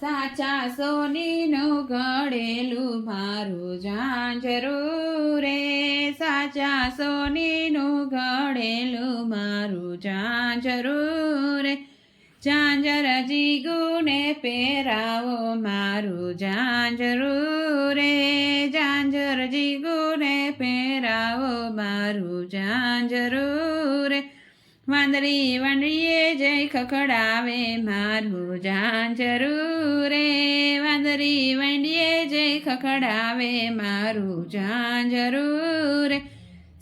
સાચા સોનીનું ઘડેલું મારું ઝાંઝરું રે. સાચા સોનીનું ઘડેલું મારું ઝાંઝરું રે. ઝાંઝર જીગુને પહેરાવો મારું ઝાંઝરું રે. ઝાંઝર જીગુને પહેરાવો મારું ઝાંઝરું રે. વાંદરી વાંદરીએ જય ખખડાવે, મારું ઝાંઝરું રે વાંદરી વાંડીએ જય ખખડાવે, મારું ઝાંઝરું રે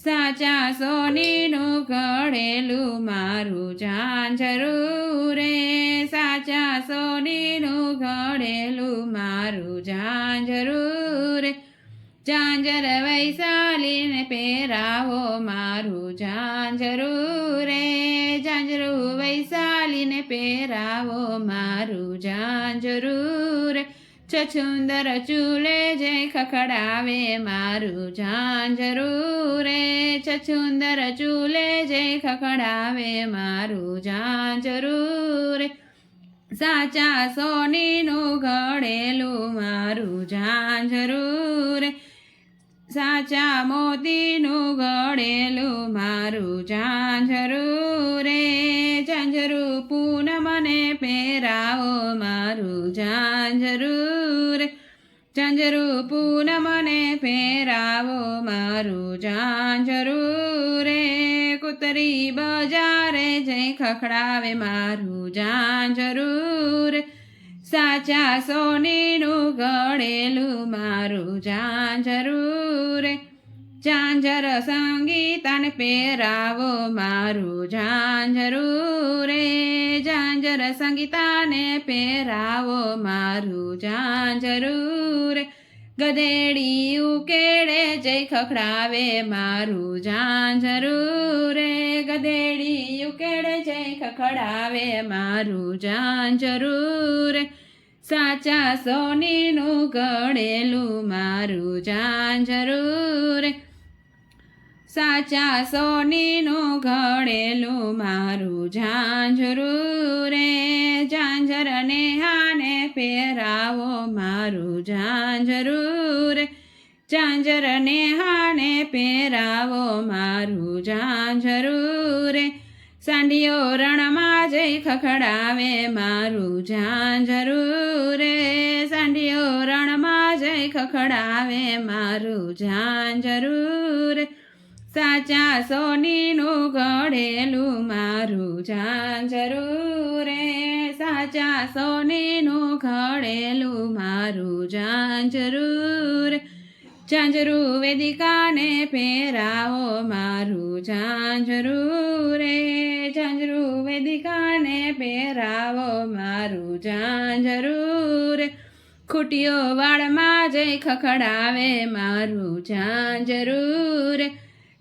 સાચા સોનીનું ઘડેલું, મારું ઝાંઝરું રે સાચા સોનીનું ઘડેલું, મારું ઝાંઝરું રે ઝાંઝર વૈશાલીને પહેરાવો મારું ઝાંઝરું રે. ઝાંઝરું વૈશાલીને પહેરાવો મારું ઝાંઝરું રે. છછુંદર ચૂલે જય ખખડાવે મારું ઝાંઝરું રે. છછુંદર ચૂલે જય ખખડાવે મારું ઝાંઝરું રે. સાચા સોનીનું ઘડેલું મારું ઝાંઝરું રે. સાચા મોતીનું ઘડેલું મારું ઝાંઝરું રે. ઝાંઝરું પૂનમને પહેરાવો મારું ઝાંઝરું રે. ઝાંઝરું પૂનમને પહેરાવો મારું ઝાંઝરું રે. કુતરી બજારે જઈ ખખડાવે મારું ઝાંઝરું રે. સાચા સોનીનું ઘડેલું મારું ઝાંઝરું ઝાંઝર સંગીતાને પહેરાવો મારું ઝાંઝરું રે. ઝાંઝર સંગીતાને પહેરાવો મારું ઝાંઝરું રે. ગધેડી ઉકેડે, જય ખખડાવે મારું ઝાંઝરું રે. ગધેડી ઉકેડે, જય ખખડાવે મારું ઝાંઝરું રે. સાચા સોનીનું ઘડેલું મારું ઝાંઝરું સાચા સોનીનું ઘડેલું મારું ઝાંઝરું રે ઝાંઝર નેહાને પહેરાવો મારું ઝાંઝરું રે. ઝાંઝર નેહાને પહેરાવો મારું ઝાંઝરું રે. સાંડિયો રણમાં જઈ ખખડાવે મારું ઝાંઝરું રે. સાંડિયો રણમાં જઈ ખખડાવે મારું ઝાંઝરું રે. સાચા સોનીનું ઘડેલું મારું ઝાંઝરું રે. સાચા સોનીનું ઘડેલું મારું ઝાંઝરું રે. ઝાંઝરું વેદિકાને પહેરાવો મારું ઝાંઝરું રે. ઝાંઝરું વેદિકાને પહેરાવો મારું ઝાંઝરું રે. ખૂટીઓ વાળમાં જઈ ખખડાવે મારું ઝાંઝરું રે.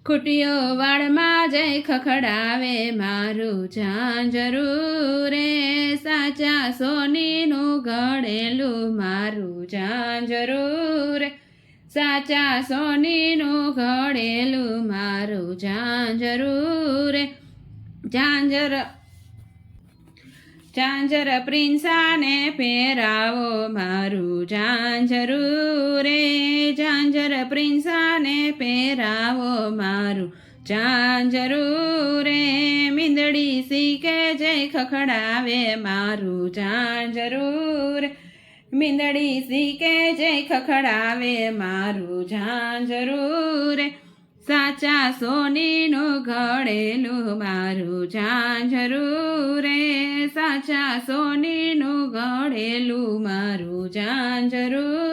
ખૂટીઓ વાળમાં જઈ ખખડાવે, મારું ઝાંઝરું રે સાચા સોનીનું ઘડેલું, મારું ઝાંઝરું રે સાચા સોનીનું ઘડેલું, મારું ઝાંઝરું રે ઝાંઝર ઝાંઝર પ્રિન્સાને પહેરાવો, મારું ઝાંઝરું રે ઝાંઝર પ્રિન્સાને પહેરાવો મારું. ચાંજરું રે મીંદડી શીખે જય ખખડાવે મારું. ચાંજરું મીંદડી શીખે જય ખખડાવે મારું. ઝાંઝરું રે સાચા સોનીનું ઘડેલું મારું. ઝાંઝરું રે સાચા સોનીનું ઘડેલું મારું. ઝાંઝરું